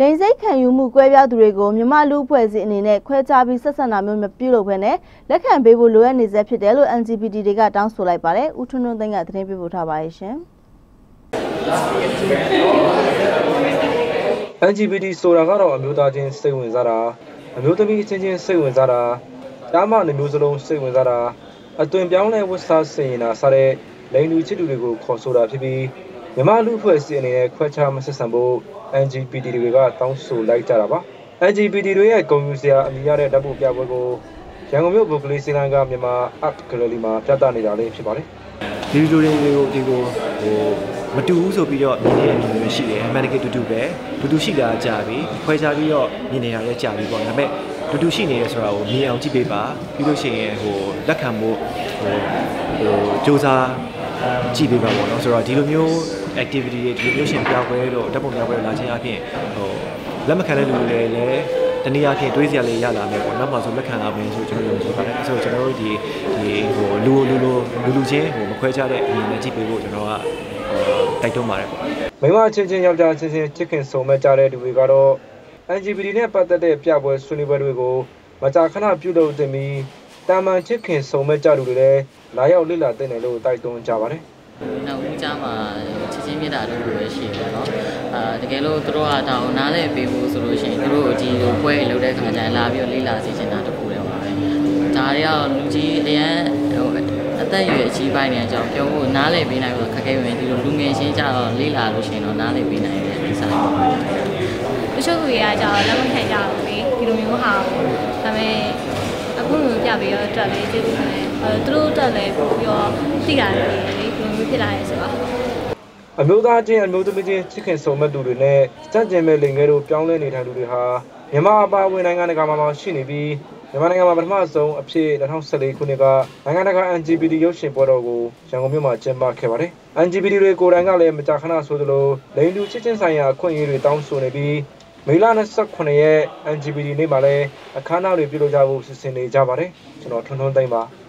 လိန်စိတ်ခံယူမှုကွဲပြားသူတွေကိုမြမလူအဖွဲ့အစည်းအနေနဲ့ခွဲခြားပြီးဆက်ဆံတာမျိုးမပြုလုပ်ဘဲနဲ့လက်ခံပေးဖို့လိုအပ်နေစေဖြစ်တယ်လို့ LGBT တွေကတောင်းဆိုလိုက်ပါတယ်။ဦးထွန်းထွန်းသိန်းကသတင်းပေးပို့ထားပါတယ်ရှင်။ LGBT ဆိုတာကတော့အမျိုးသားချင်းစိတ်ဝင်စားတာအမျိုးသမီးအချင်းချင်းစိတ်ဝင်စားတာတားမနှမျိုးစလုံးစိတ်ဝင်စားတာအသွင်ပြောင်းလဲဝတ်စားစင်ရင်တာစတဲ့လိင်လူချစ်သူတွေကိုခေါ်ဆိုတာဖြစ်ပြီး မြမလူအဖွဲ့အစည်းအနေနဲ့ခွဲခြားမဆက်ဆံဖို့ LGBT တွေကတောင်းဆိုလိုက်ကြတာပါ LGBT တွေရဲ့ဂုဏ်ယူစရာအမိရတဲ့ဓာတ်ပုံပြပွဲကိုရန်ကုန်မြို့ဘုတ်ကလေးစင်းလန်းကမြန်မာ Art Gallery မှာပြသနေတာလေးဖြစ်ပါတယ်ဒီလိုတွေကိုဒီကိုဟိုမတူဘူးဆိုပြီးတော့မြင်နေရမျိုးရှိတယ်အမှန်တကယ်တူတူပဲတူတူရှိတာကြာပြီခွဲခြားပြီးတော့မြင်နေတာလည်းကြာပြီပေါ့ဒါပေမဲ့တူတူရှိနေရဲဆိုတာကိုမြင်အောင်ကြည့်ပေးပါပြီးလို့ရှိရင်ဟိုလက်ခံမှုဟိုဟိုစူးစမ်း ကြည့်ပေးပါပေါ့နော်ဆိုတော့ဒီလိုမျိုး activity တွေဒီလိုမျိုးရှင်ပြပွဲတော့ဓာတ်ပုံပြပွဲလာခြင်းအပြင်ဟိုလက်မခံတဲ့လူတွေလည်းတနည်းအားဖြင့်တွေးစရာလေးရလာမယ်ပေါ့နောက်မှဆိုလက်ခံလာမယ်ဆိုကျွန်တော်ယုံကြည်ပါတယ်ဆိုတော့ကျွန်တော်တို့ဒီဒီဟိုလူလူလူလူလူချင်းဟိုမခွဲခြားတဲ့အမြင်နဲ့ကြည့်ပေးဖို့ကျွန်တော်ကတိုက်တွန်းပါတယ်ပေါ့မိမချင်းချင်းယောက်ျားချင်းချင်းချစ်ခင်ဆုံမဲ့ကြတဲ့သူတွေကတော့ LGBT နဲ့ပတ်သက်တဲ့ပြပွဲဆွေးနွေးပွဲတွေကိုမကြာခဏပြုလုပ်တင်ပြီး တာမန်ချစ်ခင်ဆုံမဲ့ကြလူတွေလည်းလာရောက်လည်လာတဲ့နယ်လို့တိုက်တွန်းကြပါတယ်။နောက်ဦးကြမှာချစ်ချင်းမြတ်တာလို့လိုပဲရှိတယ်နော်။အာတကယ်လို့တို့ကဒါကိုနားလည်ပေးဖို့ဆိုလို့ရှိရင်တို့ဒီလိုပွဲလုပ်တဲ့ခါကျရင်လာပြီးတော့လည်လာစေချင်တာတခုတည်းပါပဲ။ဒါတွေကလူကြီးအရန်ဟိုအသက်အရွယ်အကြီးပိုင်းတွေအကြောင်းပြောဖို့နားလည်ပေးနိုင်ဖို့ခက်ခဲပဲဒီလိုလူငယ်ချင်းကြတော့လည်လာလို့ရှိရင်တော့နားလည်ပေးနိုင်တယ်အစားပါ။တချို့လူတွေကကြတော့လက်မခံကြဘူး ပြပြီးတော့တက်လေကျေးဇူးတင်တယ်အဲသူတို့တက်လေပို့ပြီးတော့သိရတယ်လေဒီလိုမျိုးဖြစ်လာရဲဆိုတော့အမျိုးသားချင်းအမျိုးသမီးချင်းချစ်ခင်ဆုံမဲ့သူတွေနဲ့စัจကျင်မဲ့လင်ငယ်တို့ပြောင်းလဲနေထိုင်သူတွေဟာမြန်မာအပါအဝင်နိုင်ငံတကာမှာရှိနေပြီးမြန်မာနိုင်ငံမှာပထမဆုံးအဖြစ်2014ခုနှစ်ကနိုင်ငံတကာ LGBT ရုပ်ရှင်ပွဲတော်ကိုရန်ကုန်မြို့မှာကျင်းပခဲ့ပါတယ်။ LGBT တွေကိုယ်တိုင်ကလည်းမကြာခဏဆိုသလိုလိင်လူချစ်ချင်းဆိုင်ရာအခွင့်အရေးတွေတောင်းဆိုနေပြီး မေလ29ရက် LGBT နေ့မှာလည်းအခမ်းအနားတွေပြုလုပ်ကြဖို့စီစဉ်နေကြပါတယ်။ကျွန်တော်ထွန်းထွန်းသိမ်းပါ။